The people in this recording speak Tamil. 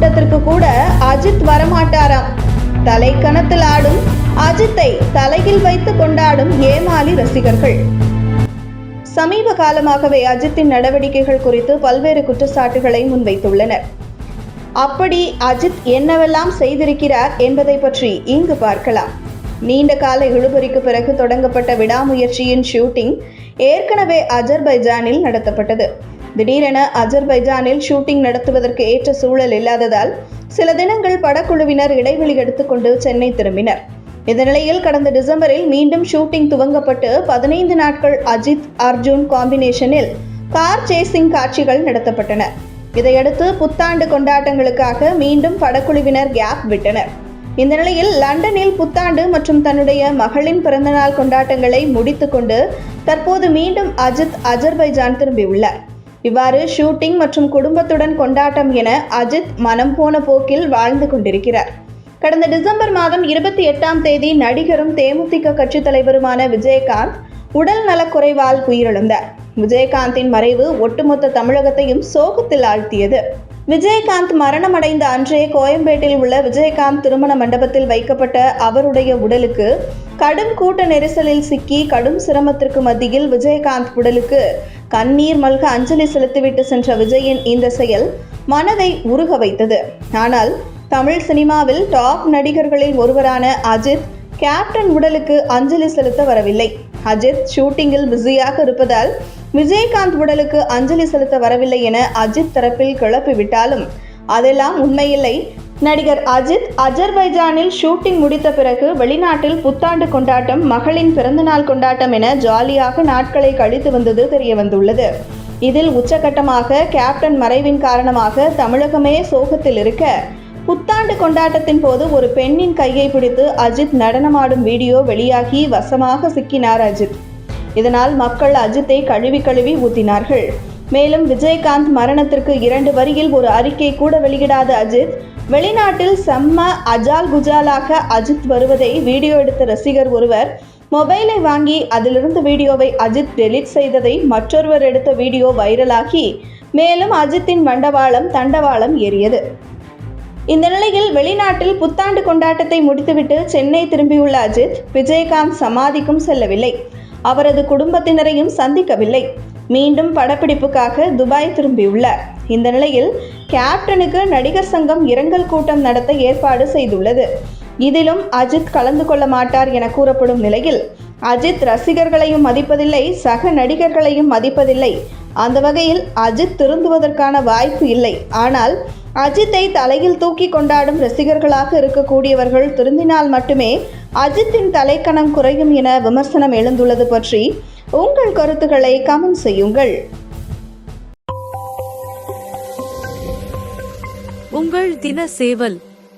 கூட்டத்திற்கு கூட அஜித் வரமாட்டாராம். தலை கணத்தில் ஆடும் அஜித்தை தலையில் வைத்து கொண்டாடும் ஏமாளி ரசிகர்கள். சமீப காலமாகவே அஜித்தின் நடவடிக்கைகள் குறித்து பல்வேறு குற்றச்சாட்டுகளை முன்வைத்துள்ளனர். அப்படி அஜித் என்னவெல்லாம் செய்திருக்கிறார் என்பதை பற்றி இங்கு பார்க்கலாம். நீண்ட கால இழுபறிக்கு பிறகு தொடங்கப்பட்ட விடாமுயற்சியின் ஷூட்டிங் ஏற்கனவே அஜர்பைஜானில் நடத்தப்பட்டது. திடீரென அஜர்பைஜானில் ஷூட்டிங் நடத்துவதற்கு ஏற்ற சூழல் இல்லாததால் சில தினங்கள் படக்குழுவினர் இடைவெளி எடுத்துக்கொண்டு சென்னை திரும்பினர். இந்த நிலையில் கடந்த டிசம்பரில் மீண்டும் ஷூட்டிங் துவங்கப்பட்டு பதினைந்து நாட்கள் அஜித் அர்ஜுன் காம்பினேஷனில் கார் சேசிங் காட்சிகள் நடத்தப்பட்டன. இதையடுத்து புத்தாண்டு கொண்டாட்டங்களுக்காக மீண்டும் படக்குழுவினர் கேப் விட்டனர். இந்த நிலையில் லண்டனில் புத்தாண்டு மற்றும் தன்னுடைய மகளின் பிறந்தநாள் கொண்டாட்டங்களை முடித்துக்கொண்டு தற்போது மீண்டும் அஜித் அஜர்பைஜான் திரும்பியுள்ளார். இவ்வாறு ஷூட்டிங் மற்றும் குடும்பத்துடன் கொண்டாட்டம் என அஜித் மனம் போன போக்கில் வாழ்ந்து கொண்டிருக்கிறார். கடந்த டிசம்பர் மாதம் இருபத்தி எட்டாம் தேதி நடிகரும் தேமுதிக கட்சித் தலைவருமான விஜயகாந்த் உடல் நலக்குறைவால் உயிரிழந்தார். விஜயகாந்தின் மறைவு ஒட்டுமொத்த தமிழகத்தையும் சோகத்தில் ஆழ்த்தியது. விஜயகாந்த் மரணமடைந்த அன்றே கோயம்பேட்டில் உள்ள விஜயகாந்த் திருமண மண்டபத்தில் வைக்கப்பட்ட அவருடைய உடலுக்கு கடும் கூட்ட நெரிசலில் சிக்கி கடும் சிரமத்திற்கு மத்தியில் விஜயகாந்த் உடலுக்கு கண்ணீர் மல்க அஞ்சலி செலுத்திவிட்டு சென்ற விஜயின் இந்த செயல் மனதை உருக வைத்தது. ஆனால் தமிழ் சினிமாவில் டாப் நடிகர்களில் ஒருவரான அஜித் கேப்டன் உடலுக்கு அஞ்சலி செலுத்த வரவில்லை. அஜித் ஷூட்டிங்கில் பிஸியாக இருப்பதால் விஜயகாந்த் உடலுக்கு அஞ்சலி செலுத்த வரவில்லை என அஜித் தரப்பில் கிளப்பிவிட்டாலும் அதெல்லாம் உண்மையில்லை. நடிகர் அஜித் அஜர்பைஜானில் ஷூட்டிங் முடித்த பிறகு வெளிநாட்டில் புத்தாண்டு கொண்டாட்டம் மகளின் பிறந்தநாள் கொண்டாட்டம் என ஜாலியாக நாட்களை கழித்து வந்தது தெரிய வந்துள்ளது இதில் உச்சகட்டமாக கேப்டன் மறைவின் காரணமாக தமிழகமே சோகத்தில் இருக்க புத்தாண்டு கொண்டாட்டத்தின் போது ஒரு பெண்ணின் கையை பிடித்து அஜித் நடனமாடும் வீடியோ வெளியாகி வசமாக சிக்கினார் அஜித். இதனால் மக்கள் அஜித்தை கழுவி கழுவி ஊத்தினார்கள். மேலும் விஜயகாந்த் மரணத்திற்கு இரண்டு வரியில் ஒரு அறிக்கை கூட வெளியிடாத அஜித் வெளிநாட்டில் செம்ம அஜால் குஜாலாக அஜித் வருவதை வீடியோ எடுத்த ரசிகர் ஒருவர் மொபைலை வாங்கி அதிலிருந்து வீடியோவை அஜித் டெலீட் செய்ததை மற்றொருவர் எடுத்த வீடியோ வைரலாகி மேலும் அஜித்தின் வண்டவாளம் தண்டவாளம் ஏறியது. இந்த நிலையில் வெளிநாட்டில் புத்தாண்டு கொண்டாட்டத்தை முடித்துவிட்டு சென்னை திரும்பியுள்ள அஜித் விஜயகாந்த் சமாதிக்கும் செல்லவில்லை. அவரது குடும்பத்தினரையும் சந்திக்கவில்லை. மீண்டும் படப்பிடிப்புக்காக துபாய் திரும்பியுள்ளார் இந்த நிலையில் கேப்டனுக்கு நடிகர் சங்கம் இரங்கல் கூட்டம் நடத்த ஏற்பாடு செய்துள்ளது. இதிலும் அஜித் கலந்து கொள்ள மாட்டார் என கூறப்படும் நிலையில் அஜித் ரசிகர்களையும் மதிப்பதில்லை சக நடிகர்களையும் மதிப்பதில்லை. அந்த வகையில் அஜித் திருந்துவதற்கான வாய்ப்பு இல்லை. ஆனால் அஜித்தை தலையில் தூக்கி கொண்டாடும் ரசிகர்களாக இருக்கக்கூடியவர்கள் திருந்தினால் மட்டுமே அஜித்தின் தலைக்கணம் குறையும் என விமர்சனம் எழுந்துள்ளது பற்றி உங்கள் கருத்துக்களை கமெண்ட் செய்யுங்கள். உங்கள் தின சேவல்.